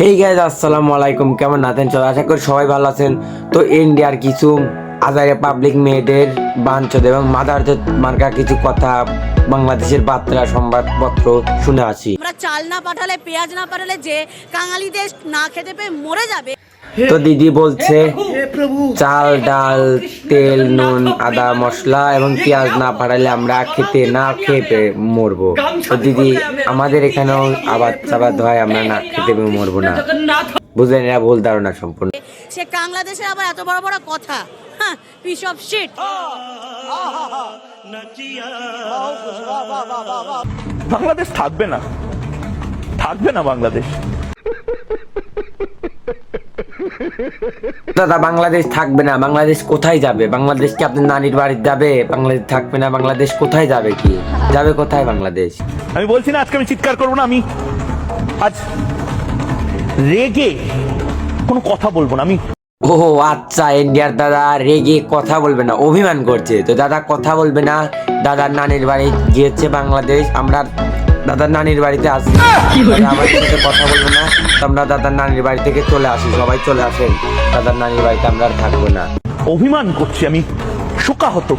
Hey guys আসসালামু আলাইকুম। কেমন আছেন? সবাই আশা করি সবাই ভালো আছেন। তো ইন্ডিয়ার কিছু আজারে পাবলিক মেয়েদের বাঞ্চদ এবং মাদার মার্কা কিছু কথা বাংলাদেশের বার্তা সংবাদপত্র শুনে আসি। আমরা চাল না পাঠালে পেঁয়াজ না পাঠালে যে কাঙালি দেশ না খেতে পেয়ে মরে যাবে। তো দিদি বলছে চাল ডাল তেল নুন আদা মশলা এবং পেঁয়াজ না পাঠালে আমরা খেতে না খেয়ে মরবো। তো দিদি আমাদের এখানেও আবাদ চাবাদ হয় আমরা না খেতে পেয়ে মরবো না। বুঝলেন এরা ভুল ধারণা সম্পূর্ণ। সে বাংলাদেশের আবার এত বড় বড় কথা? হ্যাঁ পিস অফ শিট বাংলাদেশ থাকবে না। থাকবে না বাংলাদেশ। দাদা বাংলাদেশ থাকবে না। বাংলাদেশ কোথায় যাবে? বাংলাদেশ কি আপনার নানির বাড়ি যাবে? বাংলাদেশ থাকবে না বাংলাদেশ কোথায় যাবে কি? যাবে কোথায় বাংলাদেশ? আমি বলছি না আজকে আমি চিৎকার করব না আমি আজ রেগে কোনো কথা বলব না আমি ও আচ্ছা ইন্ডিয়ার দাদা রেগে কথা বলবে না অভিমান করছে। তো দাদা কথা বলবে না। দাদার নানির বাড়ি গিয়েছে বাংলাদেশ আমরা দাদার নানির বাড়িতে আসি। আমার সাথে কথা বলব না। আমরা দাদার নানির বাড়ি থেকে চলে আসি সবাই চলে আসেন। দাদার নানির বাড়িতে আমরা আর থাকব না। অভিমান করছি আমি শোকাহত।